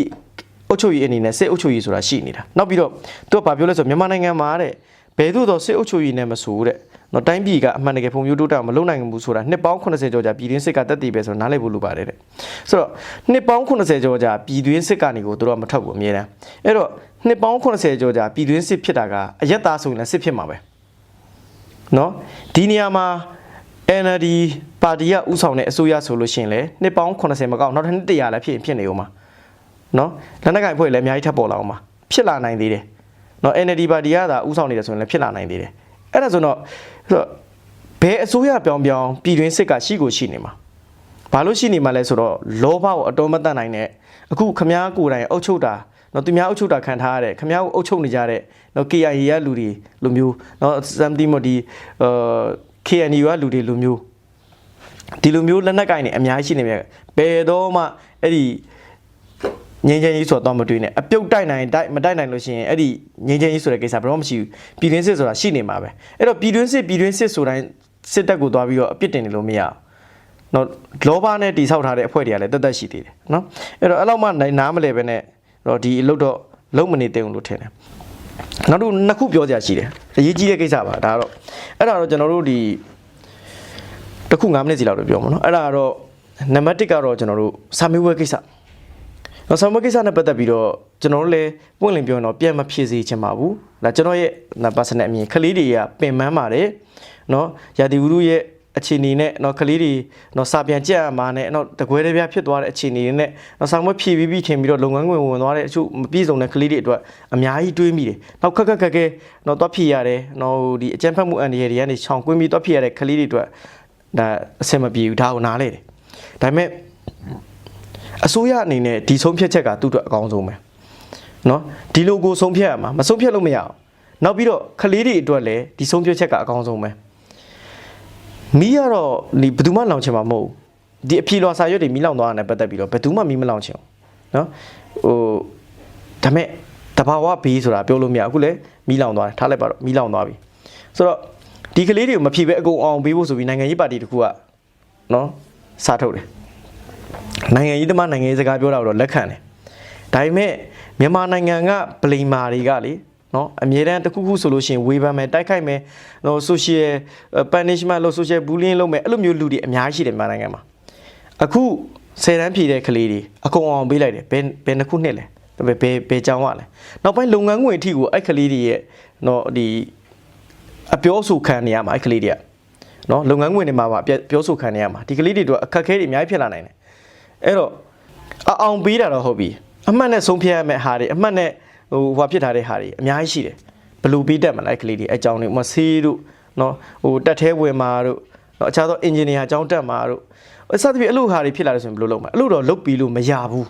[SPEAKER 1] အုပ်ချုပ်ရေးအနေနဲ့စစ်အုပ်ချုပ်ရေးဆိုတာရှိနေတာနောက်ပြီးတော့သူကဘာပြောလဲဆိုတော့မြန်မာနိုင်ငံမှာတဲ့ဘယ်သို့သောစစ်အုပ်ချုပ်ရေးနဲ့မဆိုတဲ့ နော်တိုင်းပြည်ကအမှန်တကယ်ဖွံ့ဖြိုးတိုးတက်အောင်မလုပ်နိုင်ဘူးဆိုတာနှစ်ပေါင်း80ကျော်ကြာပြည်တွင်းစစ်ကတက်တည်ပဲဆိုတော့နားလည်ဖို့လိုပါတယ်တဲ့ဆိုတော့နှစ်ပေါင်း80ကျော်ကြာပြည်တွင်းစစ်ကနေကိုသူတို့ကမထွက်ဘူးအမြဲတမ်းအဲ့တော့နှစ်ပေါင်း80ကျော်ကြာပြည်တွင်းစစ်ဖြစ်တာကအယက်သားဆိုရင်လည်းစစ်ဖြစ်မှာပဲနော်ဒီနေရာမှာ NLD ပါတီကဥဆောင်တဲ့အစိုးရဆိုလို့ရှိရင်လည်းနှစ်ပေါင်း80မကောက်နောက်ထပ်နှစ်100လည်းဖြစ်ရင်ဖြစ်နေဦးမှာနော်လက်နက်ကင်ဖွဲ့လည်းအများကြီးထပ်ပေါ်လာအောင်မှာဖြစ်လာနိုင်သေးတယ်နော် NLD ပါတီကသာဥဆောင်နေတယ်ဆိုရင်လည်းဖြစ်လာနိုင်သေးတယ် အဲ့ဒါဆိုတော့ဆိုတော့ဘယ်အစိုးရပြောင်းပြောင်းပြည်တွင်းစစ်ကရှိကိုရှိနေမှာဘာလို့ရှိနေမှာလဲဆိုတော့လောဘကိုအတော်မတတ်နိုင်တဲ့အခုခမားကိုယ်တိုင်အုပ်ချုပ်တာနော်သူများအုပ်ချုပ်တာခံထားရတဲ့ခမားကိုအုပ်ချုပ်နေကြတဲ့နော် KIA ရလူတွေလူမျိုးနော်စမ်တီမိုဒီအာ KNU ကလူတွေလူမျိုးဒီလူမျိုးလက်နက်ကင်နေအများကြီးရှိနေမြဲဘယ်တော့မှအဲ့ဒီ ငင်းချင်းကြီးဆိုတော့မတွေ့နဲ့အပြုတ်တိုက်နိုင်တိုက်မတိုက်နိုင်လို့ရှိရင်အဲ့ဒီငင်းချင်းကြီးဆိုတဲ့ကိစ္စဘယ်တော့မှမရှိဘူးပြည်တွင်းစစ်ဆိုတာရှိနေမှာပဲအဲ့တော့ပြည်တွင်းစစ်ပြည်တွင်းစစ်ဆိုတိုင်းစစ်တပ်ကိုသွားပြီးတော့အပြစ်တင်နေလို့မရအောင်နော်လောဘနဲ့တိဆောက်ထားတဲ့အဖွဲ့တွေကလည်းတက်တက်ရှိသေးတယ်နော်အဲ့တော့အဲ့လောက်မှနားမလဲပဲနဲ့တော့ဒီအလုပ်တော့လုံးမနေသေးဘူးလို့ထင်တယ်နောက်တစ်ခုနှစ်ခုပြောကြရှိတယ်အရေးကြီးတဲ့ကိစ္စပါဒါကတော့အဲ့ဒါတော့ကျွန်တော်တို့ဒီတစ်ခု9မိနစ်စီလောက်တော့ပြောမှာနော်အဲ့ဒါကတော့နံပါတ်1ကတော့ကျွန်တော်တို့စာမေးပွဲကိစ္စ တော့စာမေးပွဲကိစ္စနဲ့ပတ်သက်ပြီးတော့ကျွန်တော်တို့လည်းပွင့်လင်းပြောရင်တော့ပြန်မဖြစ်စေချင်ပါဘူးဒါကျွန်တော်ရဲ့ personal အမြင်ကလေးတွေကပင်ပန်းပါတယ်နော်ရာဒီဝုရုရဲ့အခြေအနေနဲ့เนาะကလေးတွေเนาะစာပြန်ကြက်အမှာနဲ့เนาะတကွဲတပြားဖြစ်သွားတဲ့အခြေအနေတွေနဲ့เนาะဆောင်မဖြည့်ပြီးပြီးထင်ပြီးတော့လုပ်ငန်းခွင်ဝင်သွားတဲ့အချို့မပြည့်စုံတဲ့ကလေးတွေအတွက်အများကြီးတွေးမိတယ်။နောက်ခက်ခက်ခက်ခဲเนาะသွားဖြည့်ရတယ်เนาะဒီအကြမ်းဖက်မှုအန်ဒီရတွေကနေချောင်ကွင်းပြီးသွားဖြည့်ရတဲ့ကလေးတွေအတွက်ဒါအဆင်မပြေဘူးဒါကိုနားလေတယ်။ဒါပေမဲ့ အစိုးရအနေနဲ့ဒီဆုံးဖြတ်ချက်ကသူ့အတွက်အကောင်းဆုံးပဲနော်ဒီလိုကိုဆုံးဖြတ်ရမှာမဆုံးဖြတ်လို့မရအောင်နောက်ပြီးတော့ခလေးတွေအတွက်လည်းဒီဆုံးဖြတ်ချက်ကအကောင်းဆုံးပဲမီးကတော့ဒီဘယ်သူမှလောင်ချင်မှာမဟုတ်ဘူးဒီအဖြေလွှာစာရွက်တွေမီးလောင်သွားတာနဲ့ပတ်သက်ပြီးတော့ဘယ်သူမှမီးမလောင်ချင်ဘူးနော်ဟိုဒါမဲ့တဘာဝဘေးဆိုတာပြောလို့မရအခုလည်းမီးလောင်သွားတယ်ထားလိုက်ပါတော့မီးလောင်သွားပြီဆိုတော့ဒီကလေးတွေကိုမဖြေပဲအကုန်အောင်ပေးဖို့ဆိုပြီးနိုင်ငံရေးပါတီတခုကနော်စားထုတ်တယ် နိုင်ငံရေးသမားနိုင်ငံရေးစကားပြောတာတော့လက်ခံတယ်ဒါပေမဲ့မြန်မာနိုင်ငံကဗလိမာတွေကလေနော်အမြဲတမ်းတစ်ခုခုဆိုလို့ရှိရင်ဝေဖန်မယ်တိုက်ခိုက်မယ်ဟို social punishment လို့ social bullying လုပ်မယ်အဲ့လိုမျိုးလူတွေအများကြီးရှိတယ်မြန်မာနိုင်ငံမှာအခုဆယ်တန်းဖြည့်တဲ့ကလေးတွေအကုန်အောင်ပေးလိုက်တယ်ဘယ်ဘယ်နှစ်ခုနှစ်လဲဘယ်ဘယ်ဘယ်ကြောင်ရလဲနောက်ပိုင်းလုပ်ငန်းခွင်အထိကိုအဲ့ကလေးတွေရဲ့နော်ဒီအပြောဆိုခံနေရမှာအဲ့ကလေးတွေကနော်လုပ်ငန်းခွင်တွေမှာပါပြောဆိုခံနေရမှာဒီကလေးတွေတို့အခက်အခဲတွေအများကြီးဖြစ်လာနိုင်တယ် အဲ့တော့အအောင်ပေးတာတော့ဟုတ်ပြီအမှတ်နဲ့ဆုံးဖြတ်ရမယ့်ဟာတွေအမှတ်နဲ့ဟိုဟွာဖြစ်ထားတဲ့ဟာတွေအများကြီးရှိတယ်ဘလူးပေးတတ်မလားကလေးတွေအကြောင်းတွေမဆေးတို့နော်ဟိုတက်သေးဝင်မာတို့နော်အခြားသောအင်ဂျင်နီယာအကြောင်းတက်မာတို့အစသဖြင့်အလုပ်ဟာတွေဖြစ်လာတယ်ဆိုရင်ဘယ်လိုလုပ်မလဲအလုပ်တော့လုပ်ပြီးလို့မရဘူး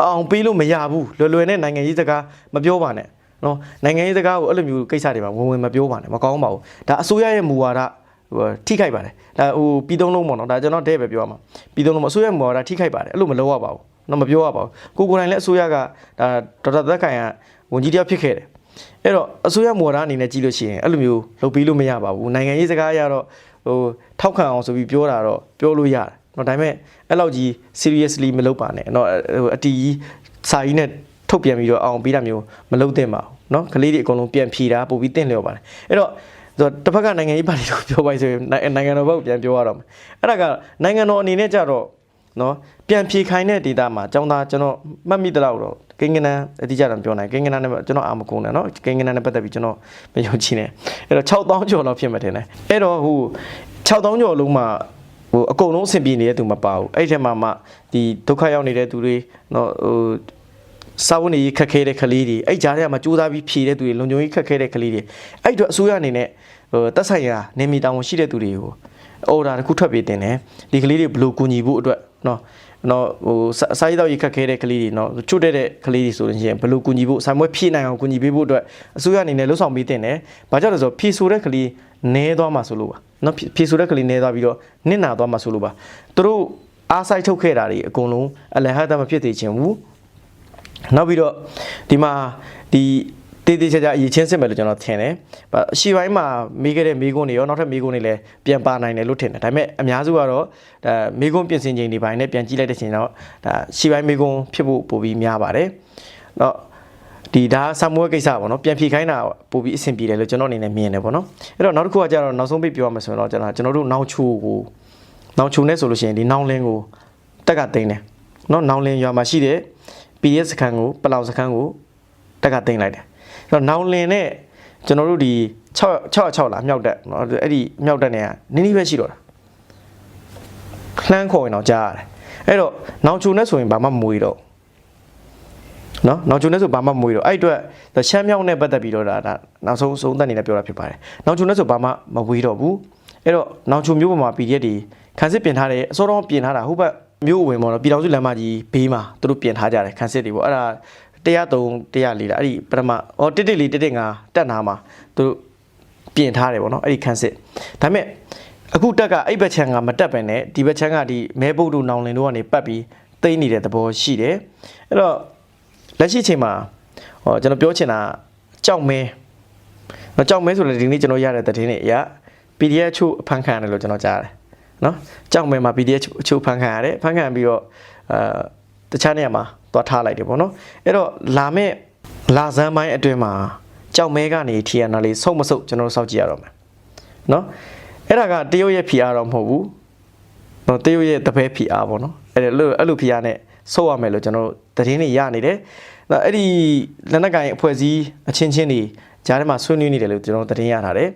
[SPEAKER 1] အောင်ပေးလို့မရဘူးလွယ်လွယ်နဲ့နိုင်ငံရေးစကားမပြောပါနဲ့နော်နိုင်ငံရေးစကားကိုအဲ့လိုမျိုးကိစ္စတွေမှာဝင်ဝင်မပြောပါနဲ့မကောင်းပါဘူးဒါအစိုးရရဲ့မူဝါဒ ဟိုထိခိုက်ပါတယ်ဒါဟိုပြီးသုံးလုံးပေါ့နော်ဒါကျွန်တော်တဲ့ပဲပြောရမှာပြီးသုံးလုံးအစိုးရမူဝါဒထိခိုက်ပါတယ်အဲ့လိုမလုပ်ရပါဘူးတော့မပြောရပါဘူးကိုကိုယ်တိုင်လည်းအစိုးရကဒါဒေါက်တာသက်ခိုင်ကဝန်ကြီးတယောက်ဖြစ်ခဲ့တယ်အဲ့တော့အစိုးရမူဝါဒအနေနဲ့ကြည့်လို့ရှိရင်အဲ့လိုမျိုးလုပ်ပြီးလို့မရပါဘူးနိုင်ငံရေးစကားအရတော့ဟိုထောက်ခံအောင်ဆိုပြီးပြောတာတော့ပြောလို့ရတယ်နော်ဒါပေမဲ့အဲ့လောက်ကြီး seriously မလုပ်ပါနဲ့နော်ဟိုအတီးကြီးစာကြီးနဲ့ထုတ်ပြန်ပြီးတော့အောင်ပေးတာမျိုးမလုပ်သင့်ပါဘူးနော်ကလေးတွေအကုန်လုံးပြန်ဖြေတာပို့ပြီးတင့်လျော်ပါတယ်အဲ့တော့ ဆိုတော့တစ်ဖက်ကနိုင်ငံရေးပါတီတို့ပြောပါဆိုရင်နိုင်နိုင်ငံတော်ဘက်ကိုပြန်ပြောရတော့မယ်အဲ့ဒါကနိုင်ငံတော်အနေနဲ့ကြတော့နော်ပြန်ဖြေခိုင်းတဲ့ဒေတာမှာចောင်းသားကျွန်တော်မှတ်မိတဲ့လောက်တော့ကိန်းကနန်းအတိအကျတော့မပြောနိုင်ကိန်းကနန်းနဲ့ကျွန်တော်အာမကုန်းတယ်နော်ကိန်းကနန်းနဲ့ပတ်သက်ပြီးကျွန်တော်မယုံကြည်နဲ့အဲ့တော့6000ကျော်လောက်ဖြစ်မှတင်တယ်အဲ့တော့ဟို6000ကျော်လုံးမှာဟိုအကုန်လုံးအဆင်ပြေနေတဲ့သူမပါဘူးအဲ့ဒီထဲမှာမှဒီဒုက္ခရောက်နေတဲ့သူတွေနော်ဟိုစာဝန်ကြီးခက်ခဲတဲ့ကလေးတွေအဲ့ကြားထဲမှာစူးစမ်းပြီးဖြည့်တဲ့သူတွေလုံခြုံရေးခက်ခဲတဲ့ကလေးတွေအဲ့အတွက်အစိုးရအနေနဲ့ ဟိုတက်ဆိုင်ရာနေမီတာဝန်ရှိတဲ့သူတွေကိုအော်ဒါတစ်ခုထွက်ပေးတင်တယ်ဒီကလေးတွေဘယ်လိုကူညီဖို့အတွက်နော်နော်ဟိုစာစာရေးတော့ရေးခက်ခဲတဲ့ကလေးတွေနော်ချွတ်တဲ့ကလေးတွေဆိုရင်ဘယ်လိုကူညီဖို့ဆံမွဲဖြည့်နိုင်အောင်ကူညီပေးဖို့အတွက်အစိုးရအနေနဲ့လှုပ်ဆောင်ပေးတင်တယ်ဘာကြောင့်လဲဆိုတော့ဖြည့်ဆိုတဲ့ကလေးနဲသွားမှာဆိုလို့ပါနော်ဖြည့်ဆိုတဲ့ကလေးနဲသွားပြီးတော့နစ်နာသွားမှာဆိုလို့ပါသူတို့အားဆိုင်ထုတ်ခဲ့တာတွေအကုန်လုံးအလဟတ်တမဖြစ်သေးခြင်းဘူးနောက်ပြီးတော့ဒီမှာဒီ တေးသေးချာချာအရေးချင်းစစ်မယ်လို့ကျွန်တော်ထင်တယ်။အရှိပိုင်းမှာမေးခဲ့တဲ့မေးခွန်းတွေရောနောက်ထပ်မေးခွန်းတွေလည်းပြန်ပါနိုင်တယ်လို့ထင်တယ်။ဒါပေမဲ့အများစုကတော့ဒါမေးခွန်းပြင်ဆင်ချိန်တွေပိုင်းနဲ့ပြန်ကြည့်လိုက်တဲ့ချိန်တော့ဒါရှိပိုင်းမေးခွန်းဖြစ်ဖို့ပိုပြီးများပါတယ်။တော့ဒီဒါဆမ်မွေးကိစ္စပေါ့နော်ပြန်ဖြေခိုင်းတာပိုပြီးအဆင်ပြေတယ်လို့ကျွန်တော်အနေနဲ့မြင်တယ်ပေါ့နော်။အဲ့တော့နောက်တစ်ခုကကျတော့နောက်ဆုံးပိတ်ပြောရမယ်ဆိုရင်တော့ကျွန်တော်ကျွန်တော်တို့နောင်ချိုကိုနောင်ချိုနဲ့ဆိုလို့ရှိရင်ဒီနောင်လင်းကိုတက်ကတိန်တယ်။နော်နောင်လင်းရွာမှာရှိတဲ့ PDF စခန်းကိုပလောင်စခန်းကိုတက်ကတင်လိုက်တယ်အဲ့ တော့နောင်လင်နဲ့ကျွန်တော်တို့ဒီ6 6လားမြောက်တက်เนาะအဲ့ဒီမြောက်တက်เนี่ยနင်းနီးပဲရှိတော့တာလှမ်းခေါ်ရင်တော့ကြားရတယ်အဲ့တော့နောင်ချုံနဲ့ဆိုရင်ဘာမှမမွေတော့နော်နောင်ချုံနဲ့ဆိုဘာမှမမွေတော့အဲ့အတွက်ရှမ်းမြောက်နဲ့ပတ်သက်ပြီးတော့ဒါဒါနောက်ဆုံးဆုံးသက်နေနဲ့ပြောတာဖြစ်ပါတယ်နောင်ချုံနဲ့ဆိုဘာမှမဝေးတော့ဘူးအဲ့တော့နောင်ချုံမျိုးပေါ်မှာ PDF တွေခန်းစစ်ပြင်ထားတယ်အစောတော့ပြင်ထားတာဟုတ်ပါမျိုးဝင်ပေါ့နော်ပြည်တော်စုလမ်းမကြီးဘေးမှာသူတို့ပြင်ထားကြတယ်ခန်းစစ်တွေပေါ့အဲ့ဒါ 103 104လားအဲ့ဒီပထမဩ114 115တက်နာမှာသူတို့ပြင်ထားတယ်ပေါ့နော်အဲ့ဒီခန်းစစ်ဒါပေမဲ့အခုတက်ကအဲ့ဘက်ချန်ကမတက်ပဲနဲ့ဒီဘက်ချန်ကဒီမဲပုတ်တို့နောင်လင်တို့ကနေပတ်ပြီးသိမ့်နေတဲ့သဘောရှိတယ်အဲ့တော့လက်ရှိချိန်မှာဟောကျွန်တော်ပြောချင်တာကြောက်မဲတော့ကြောက်မဲဆိုလည်းဒီနေ့ကျွန်တော်ရတဲ့သတင်းတွေအရ PDF ချို့အဖန်ခံရတယ်လို့ကျွန်တော်ကြားတယ်နော်ကြောက်မဲမှာ PDF ချို့ဖန်ခံရတယ်ဖန်ခံပြီးတော့အာတခြားနေရာမှာ သွားထားလိုက်တယ်ပေါ့နော်အဲ့တော့လာမဲ့လာဇန်ပိုင်းအတွင်းမှာကြောက်မဲကနေထီရနာလေးဆုံးမဆုပ်ကျွန်တော်တို့စောင့်ကြည့်ရတော့မယ်နော်အဲ့ဒါကတရုတ်ရဲ့ PR တော့မဟုတ်ဘူးနော်တရုတ်ရဲ့တပည့် PR ပေါ့နော်အဲ့လိုအဲ့လို PR နဲ့ဆုပ်ရမယ်လို့ကျွန်တော်တို့သတင်းတွေရနေတယ်အဲ့အဲ့ဒီလက်နက်ကိုင်အဖွဲ့အစည်းအချင်းချင်းတွေကြားထဲမှာဆွေးနွေးနေတယ်လို့ကျွန်တော်တို့သတင်းရထားတယ်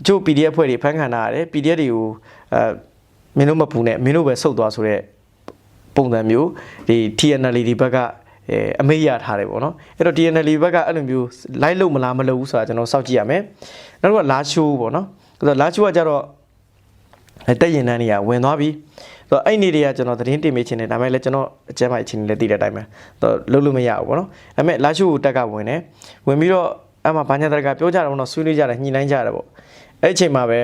[SPEAKER 1] အချို့ PDF ဖွဲ့တွေဖန်ခံထားရတယ် PDF တွေကိုအဲမင်းတို့မပူနဲ့မင်းတို့ပဲဆုတ်သွားဆိုတော့ ပုံစံမျိုးဒီ TNL ဒီဘက်ကအဲအမေးရထားတယ်ပေါ့နော်အဲ့တော့ TNL ဘက်ကအဲ့လိုမျိုးလိုက်လို့မလားမလို့ဘူးဆိုတာကျွန်တော်စောင့်ကြည့်ရမယ်နောက်တစ်ခုကလာချိုးပေါ့နော်အဲ့တော့လာချိုးကကြတော့တက်ရင်တန်းတွေကဝင်သွားပြီဆိုတော့အဲ့နေတွေကကျွန်တော်သတင်းတင်ပေးခြင်းနဲ့ဒါပေမဲ့လည်းကျွန်တော်အကျမ်းပိုင်းချင်းလည်းသိတဲ့အတိုင်းပဲတော့လုံးလို့မရဘူးပေါ့နော်ဒါပေမဲ့လာချိုးကိုတက်ကဝင်တယ်ဝင်ပြီးတော့အဲ့မှာဘာညာတက်ကပြောကြတယ်ပေါ့နော်ဆွေးနွေးကြတယ်ညှိနှိုင်းကြတယ်ပေါ့အဲ့အချိန်မှာပဲ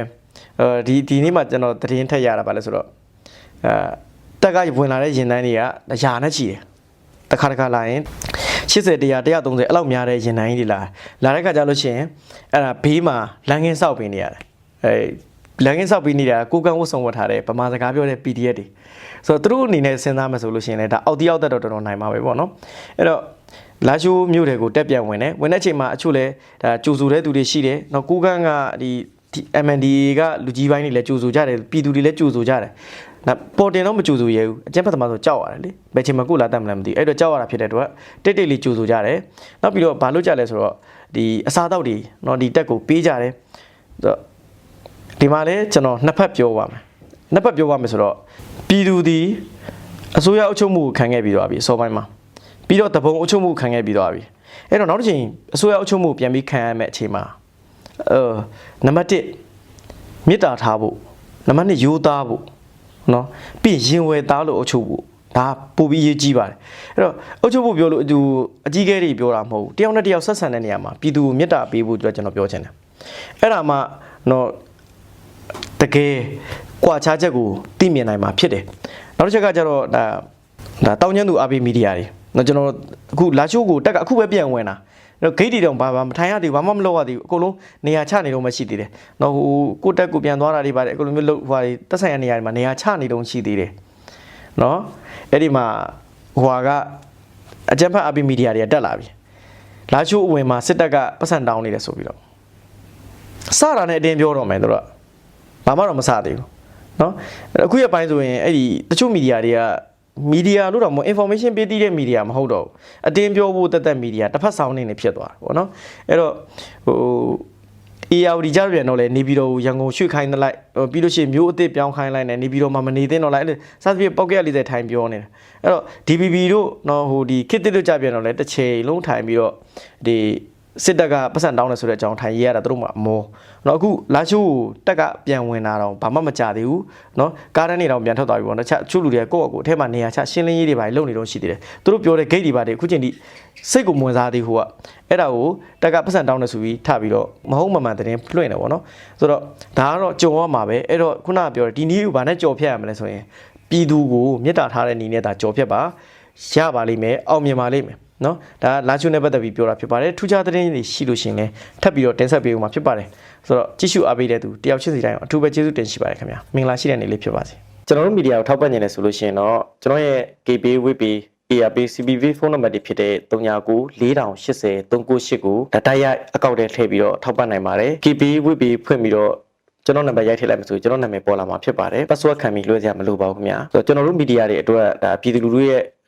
[SPEAKER 1] အဲဒီဒီနေ့မှကျွန်တော်သတင်းထက်ရတာပါလဲဆိုတော့အဲ တက်ကဝင်လာတဲ့ရင်တန်းတွေကရာနဲ့ချီတယ်တခါတခါလာရင်80တရား130အဲ့လောက်များတဲ့ရင်တန်းကြီးတွေလာလာတဲ့ခါကျလို့ရှိရင်အဲ့ဒါဘေးမှာလမ်းကင်းဆောက်ပေးနေရတယ်အဲလမ်းကင်းဆောက်ပေးနေတာကိုကန်းဝတ်ဆောင်ဝတ်ထားတဲ့ဗမာစကားပြောတဲ့ PDF တွေဆိုတော့သူတို့အနေနဲ့စဉ်းစားမှဆိုလို့ရှိရင်လည်းဒါအောက်တိအောက်တက်တော့တော်တော်နိုင်မှာပဲပေါ့နော်အဲ့တော့လာရှိုးမြို့တွေကိုတက်ပြန်ဝင်တယ်ဝင်တဲ့အချိန်မှာအချို့လဲဒါကြိုဆိုတဲ့သူတွေရှိတယ်နော်ကိုကန်းကဒီ MND ကလူကြီးပိုင်းတွေလည်းကြိုဆိုကြတယ်ပြည်သူတွေလည်းကြိုဆိုကြတယ် နော်ပေါ်တင်တော့မကြိုဆိုရဘူးအကျဉ်းဖတ်သမားဆိုကြောက်ရတယ်လေဘယ်ချိန်မှာကိုလာတတ်မလဲမသိဘူးအဲ့တော့ကြောက်ရတာဖြစ်တဲ့အတွက်တိတ်တိတ်လေးကြိုဆိုကြတယ်နောက်ပြီးတော့ဘာလို့ကြလဲဆိုတော့ဒီအစားတောက်တွေနော်ဒီတက်ကိုပေးကြတယ်ဒီမှာလဲကျွန်တော်နှစ်ဖက်ပြောပါမယ်နှစ်ဖက်ပြောပါမယ်ဆိုတော့ပြည်သူဒီအစိုးရအုပ်ချုပ်မှုကိုခံခဲ့ပြီးသွားပြီအစောပိုင်းမှာပြီးတော့တပုံအုပ်ချုပ်မှုခံခဲ့ပြီးသွားပြီအဲ့တော့နောက်တစ်ချိန်အစိုးရအုပ်ချုပ်မှုပြန်ပြီးခံရမယ့်အချိန်မှာအဲနံပါတ်1မေတ္တာထားဖို့နံပါတ်2ရိုးသားဖို့ နော်ပြီးရင်ရင်ဝယ်သားလို့အုပ်ချုပ်ဖို့ဒါပိုပြီးရေးကြီးပါတယ်အဲ့တော့အုပ်ချုပ်ဖို့ပြောလို့သူအကြီးကဲတွေပြောတာမဟုတ်ဘူးတယောက်နဲ့တယောက်ဆက်ဆံတဲ့နေရာမှာပြည်သူကိုမေတ္တာပေးဖို့အတွက်ကျွန်တော်ပြောချင်တယ်အဲ့ဒါမှတော့တကယ်ကွာခြားချက်ကိုသိမြင်နိုင်မှာဖြစ်တယ်နောက်တစ်ချက်ကကျတော့ဒါဒါတောင်းကျမ်းသူအပိမီဒီယာတွေနော်ကျွန်တော်အခုလာရှိုးကိုတက်ကအခုပဲပြန်ဝင်တာအဲ့ တော့ဂိတ်တီတော့ဘာဘာမထိုင်ရသေးဘူးဘာမှမလုပ်ရသေးဘူးအကုန်လုံးနေရာချနေတော့မှရှိသေးတယ်။တော့ဟိုကိုတက်ကိုပြန်သွားတာတွေပါတယ်အကုန်လုံးမျိုးလုပ်ဟိုတက်ဆိုင်ရနေရာတွေမှာနေရာချနေတော့ရှိသေးတယ်။နော်အဲ့ဒီမှာဟိုဟာကအကြံဖတ်အပိမီဒီယာတွေကတက်လာပြီ။လာချိုးအဝင်မှာစစ်တပ်ကပတ်စံတောင်းနေတယ်ဆိုပြီးတော့စတာနဲ့အတင်းပြောတော့မယ်တို့ကဘာမှတော့မစသေးဘူး။နော်အခုရပိုင်းဆိုရင်အဲ့ဒီတချို့မီဒီယာတွေက မီဒီယာလို့တော့မဟုတ် information ပေးတည်တဲ့မီဒီယာမဟုတ်တော့ဘူးအတင်းပြောဖို့တက်တက်မီဒီယာတစ်ဖက်ဆောင်နေနေဖြစ်သွားတာပေါ့နော်အဲ့တော့ဟို ARD ကြပြန်တော့လေနေပြည်တော်ကိုရန်ကုန်ရွှေ့ခိုင်းသလိုက်ဟိုပြီးလို့ရှိရင်မျိုးအစ်စ်ပြောင်းခိုင်းလိုက်နေနေပြည်တော်မှာမနေသင့်တော့လိုက်အဲ့စသဖြင့်ပောက်ကရလေးတဲ့ထိုင်ပြောနေတာအဲ့တော့ DBB တို့နော်ဟိုဒီခစ်တစ်တို့ကြပြန်တော့လေတစ်ချိန်လုံးထိုင်ပြီးတော့ဒီ စစ်တပ်ကပတ်စံတောင်းတယ်ဆိုတဲ့အကြောင်းထိုင်ရေးရတာသူတို့မှအမောနော်အခုလာချိုးတက်ကပြန်ဝင်လာတော့ဘာမှမကြသေးဘူးနော်ကားတန်းနေတော့ပြန်ထွက်သွားပြီပေါ့နော်တခြားချို့လူတွေကကိုယ့်အကူအထက်မှာနေရာချရှင်းလင်းရေးတွေပါလုပ်နေတော့ရှိသေးတယ်သူတို့ပြောတဲ့ gate တွေပါတွေအခုချိန်ထိစိတ်ကိုမဝင်စားသေးဘူးကအဲ့ဒါကိုတက်ကပတ်စံတောင်းတယ်ဆိုပြီးထပြီးတော့မဟုတ်မမှန်တဲ့တင်လွှင့်တယ်ပေါ့နော်ဆိုတော့ဒါကတော့ကြုံရမှာပဲအဲ့တော့ခုနကပြောတယ်ဒီနည်းကိုဘာနဲ့ကြော်ဖြတ်ရမလဲဆိုရင်ပြည်သူကိုမေတ္တာထားတဲ့နည်းနဲ့ဒါကြော်ဖြတ်ပါရပါလိမ့်မယ်အောင်မြင်ပါလိမ့်မယ် နော်ဒါကလာချုံနဲ့ပတ်သက်ပြီးပြောတာဖြစ်ပါတယ်ထူးခြားတဲ့တွေရှိလို့ရှရင်လဲထပ်ပြီးတော့တင်ဆက်ပေးဦးမှာဖြစ်ပါတယ်ဆိုတော့ကြည့်ရှုအားပေးတဲ့သူတယောက်ချင်းစီတိုင်းအထူးပဲကျေးဇူးတင်ရှိပါတယ်ခင်ဗျာမင်္ဂလာရှိတဲ့နေ့လေးဖြစ်ပါစေကျွန်တော်တို့မီဒီယာကိုထောက်ပံ့နေတယ်ဆိုလို့ရှိရင်တော့ကျွန်တော်ရဲ့ KB WP ARP CBV ဖုန်းနံပါတ်တွေဖြစ်တဲ့3994803989ကိုဒါတိုက်ရိုက်အကောင့်ထဲထည့်ပြီးတော့ထောက်ပံ့နိုင်ပါတယ် KB WP ဖွင့်ပြီးတော့ကျွန်တော်နံပါတ်ရိုက်ထည့်လိုက်မှဆိုကျွန်တော်နာမည်ပေါ်လာမှာဖြစ်ပါတယ် password ခံပြီးလွှဲစရာမလိုပါဘူးခင်ဗျာဆိုတော့ကျွန်တော်တို့မီဒီယာတွေအတွက်ဒါပြည်သူလူထုရဲ့